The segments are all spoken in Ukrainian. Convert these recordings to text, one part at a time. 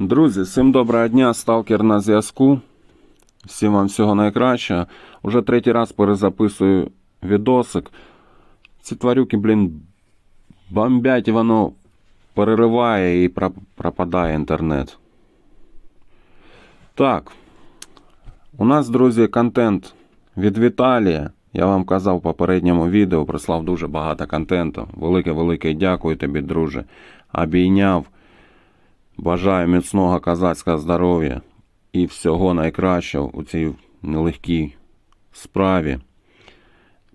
Друзі, всім доброго дня, сталкер на зв'язку. Всім вам всього найкращого. Уже третій раз перезаписую відосик. Ці тварюки, блін, бомбять і воно перериває і пропадає інтернет. Так. У нас, друзі, контент від Віталія. Я вам казав в попередньому відео, прислав дуже багато контенту. Велике-велике дякую тобі, друже. Обійняв. Бажаю міцного козацького здоров'я і всього найкращого у цій нелегкій справі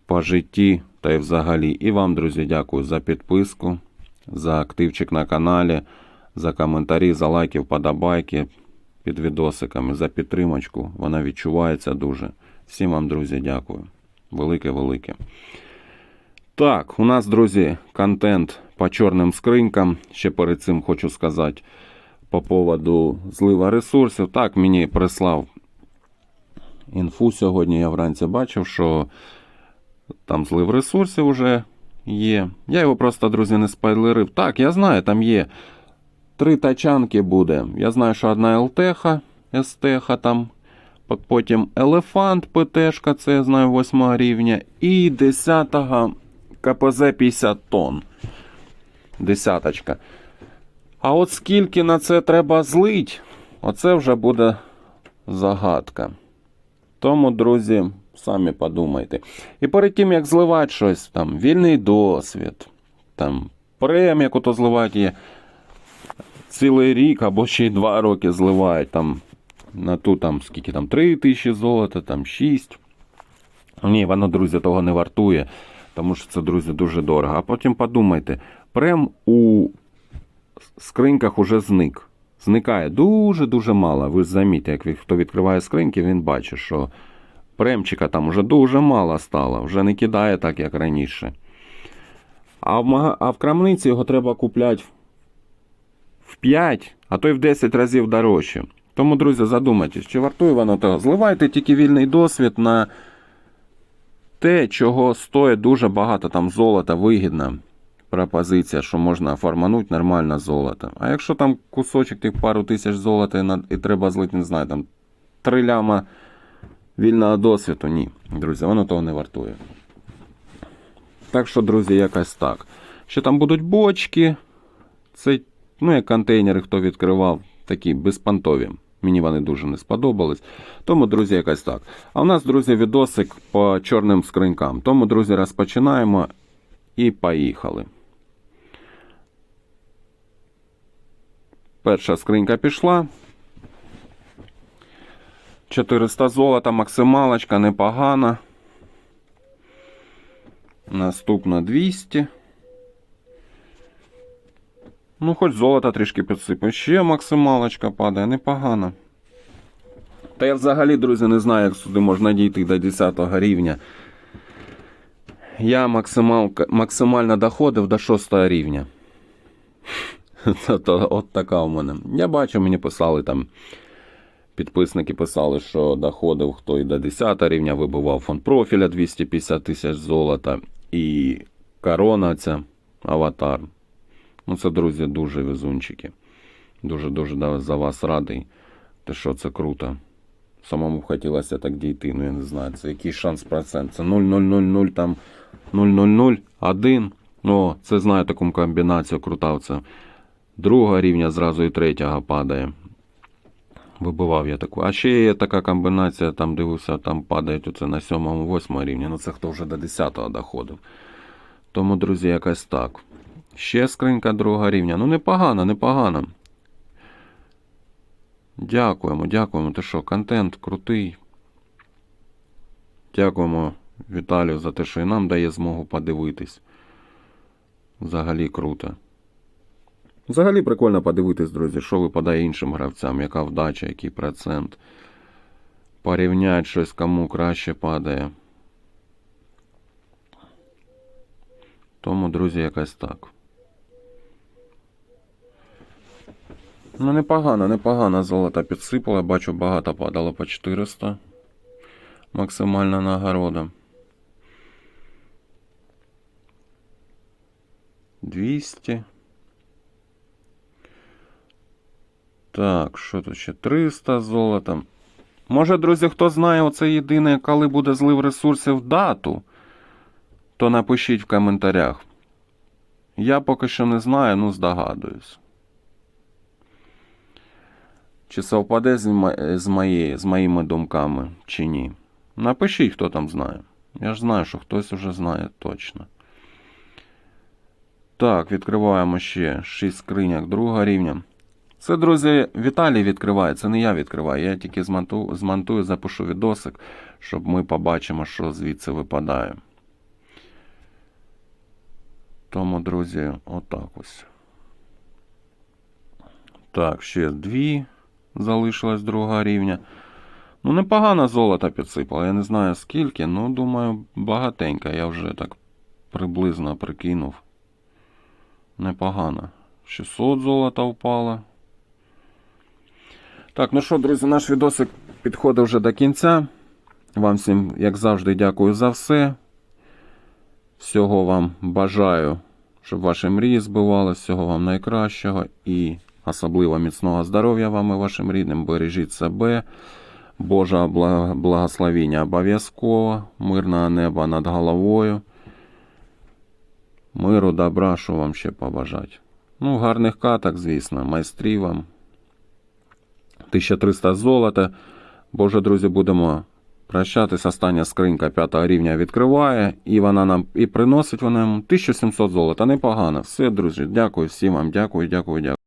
по житті та й взагалі. І вам, друзі, дякую за підписку, за активчик на каналі, за коментарі, за лайки, вподобайки під відосиками, за підтримочку. Вона відчувається дуже. Всім вам, друзі, дякую. Велике-велике. Так, у нас, друзі, контент по чорним скринькам. Ще перед цим хочу сказати по поводу злива ресурсів. Так, мені прислав інфу сьогодні. Я вранці бачив, що там злив ресурсів вже є. Я його просто, друзі, не спойлерив. Так, я знаю, там є три тачанки буде. Я знаю, що одна ЛТХ, СТХ там. Потім Елефант ПТшка, це я знаю 8 рівня. І 10 КПЗ 50 тонн. Десяточка. А от скільки на це треба злить, оце вже буде загадка. Тому, друзі, самі подумайте. І перед тим, як зливати щось, там, вільний досвід, там, прем, яку то зливати є цілий рік або ще й два роки зливають там на ту там скільки там 3 тисячі золота, там 6. Ні, воно, друзі, того не вартує, тому що це, друзі, дуже дорого. А потім подумайте, прем у скриньках уже зник. Зникає дуже-дуже мало. Ви ж замітьте, як хто відкриває скриньки, він бачить, що премчика там уже дуже мало стало, вже не кидає так, як раніше. А в, мага... а в крамниці його треба купляти в 5, а то й в 10 разів дорожче. Тому, друзі, задумайтесь, чи вартує воно того. Зливайте тільки вільний досвід на те, чого стоїть дуже багато там золота, вигідна пропозиція, що можна оформануть нормально золото. А якщо там кусочок тих пару тисяч золота і, треба злити, не знаю, там 3 ляма вільного досвіду, ні, друзі, воно того не вартує. Так що, друзі, якось так. Ще там будуть бочки. Це, ну, як контейнери, хто відкривав, такі безпантові. Мені вони дуже не сподобались. Тому, друзі, якось так. А у нас, друзі, відосик по чорним скринькам. Тому, друзі, розпочинаємо і поїхали. Перша скринька пішла. 400 золота, максималочка, непогана. Наступна 200. Ну, хоч золото трішки підсипаю. Ще максималочка падає, непогано. Та я взагалі, друзі, не знаю, як сюди можна дійти до 10 рівня. Я максимал, максимально доходив до 6 рівня. Це то, от така у мене. Я бачу, мені писали там. Підписники писали, що доходив хто до 10 рівня, вибивав фонд профіля 250 тисяч золота. І корона ця аватар. Ну, це, друзі, дуже везунчики. Дуже-дуже за вас радий. Те, що це круто. Самому б хотілося так дійти, ну я не знаю, це який шанс процент. Це 0,000 там 0,001. О, це знаю таку комбінацію крутав. Це другого рівня зразу і третього падає. Вибивав я таку. А ще є така комбінація, там дивився, там падають оце на 7-8 рівні. Ну це хто вже до 10-го доходив. Тому, друзі, якось так. Ще скринька другого рівня. Ну, непогано, непогано. Дякуємо, дякуємо. Ти що, контент крутий. Дякуємо Віталію за те, що і нам дає змогу подивитись. Взагалі круто. Взагалі прикольно подивитись, друзі, що випадає іншим гравцям, яка вдача, який процент. Порівняти щось, кому краще падає. Тому, друзі, якось так. Ну, непогано, непогано золото підсипало. Бачу, багато падало по 400. Максимальна нагорода. 200. Так, що тут ще? 300 золота. Може, друзі, хто знає оце єдине, коли буде злив ресурсів дату, то напишіть в коментарях. Я поки що не знаю, ну здогадуюсь. Чи совпаде з, мо- з, моїми думками, чи ні. Напишіть, хто там знає. Я ж знаю, що хтось уже знає точно. Так, відкриваємо ще 6 скриняк другого рівня. Це, друзі, Віталій відкриває, це не я відкриваю. Я тільки змонтую, змонтую запишу відосик, щоб ми побачимо, що звідси випадає. Тому, друзі, отак ось. Так, ще дві залишилось другого рівня. Ну, непогано золото підсипало. Я не знаю скільки, ну думаю, багатенько. Я вже так приблизно прикинув. Непогано. 600 золота впало. Так, ну що, друзі, наш відосик підходить вже до кінця. Вам всім, як завжди, дякую за все. Всього вам бажаю, щоб ваші мрії збивалися, всього вам найкращого і особливо міцного здоров'я вам і вашим рідним. Бережіть себе. Бла- благословіння обов'язково, мирного неба над головою. Миру, добра, що вам ще побажати. Ну, гарних каток, звісно, майстрів вам. 1300 золота. Боже, друзі, будемо прощатись. Остання скринька 5 рівня відкриває, і вона нам і приносить вона нам 1700 золота. Непогано. Все, друзі, дякую всім вам. Дякую, дякую, дякую.